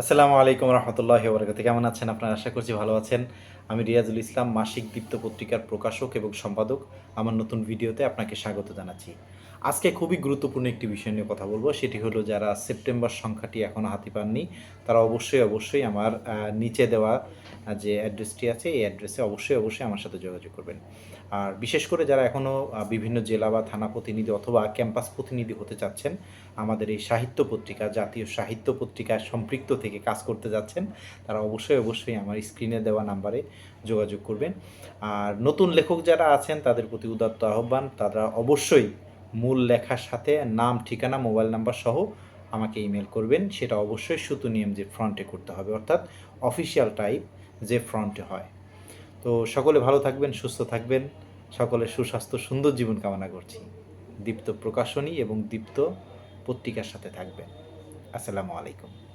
আসসালামু আলাইকুম রহমতুল্লাহ বরকাত কেমন আছেন আপনারা? আশা করছি ভালো আছেন। আমি রিয়াজুল ইসলাম, মাসিক দীপ্ত পত্রিকার প্রকাশক এবং সম্পাদক। আমার নতুন ভিডিওতে আপনাকে স্বাগত জানাচ্ছি। আজকে খুবই গুরুত্বপূর্ণ একটি বিষয় নিয়ে কথা বলব। সেটি হলো, যারা সেপ্টেম্বর সংখ্যাটি এখনও হাতে পাননি, তারা অবশ্যই অবশ্যই আমার নিচে দেওয়া যে অ্যাড্রেসটি আছে, এই অ্যাড্রেসে অবশ্যই অবশ্যই আমার সাথে যোগাযোগ করবেন। আর বিশেষ করে যারা এখনও বিভিন্ন জেলা বা থানা প্রতিনিধি অথবা ক্যাম্পাস প্রতিনিধি হতে চাচ্ছেন, আমাদের এই সাহিত্য পত্রিকা, জাতীয় সাহিত্য পত্রিকায় সম্পৃক্ত থেকে কাজ করতে যাচ্ছেন, তারা অবশ্যই অবশ্যই আমার স্ক্রিনে দেওয়া নাম্বারে যোগাযোগ করবেন। আর নতুন লেখক যারা আছেন, তাদের প্রতি উদাত্ত আহ্বান, তারা অবশ্যই মূল লেখার সাথে নাম, ঠিকানা, মোবাইল নাম্বার সহ আমাকে ইমেল করবেন। সেটা অবশ্যই সুতো নিয়ম যে ফ্রন্টে করতে হবে, অর্থাৎ অফিসিয়াল টাইপ যে ফ্রন্টে হয়। তো সকলে ভালো থাকবেন, সুস্থ থাকবেন। সকলের সুস্বাস্থ্য, সুন্দর জীবন কামনা করছি। দীপ্ত প্রকাশনী এবং দীপ্ত পত্রিকার সাথে থাকবেন। আসসালামু আলাইকুম।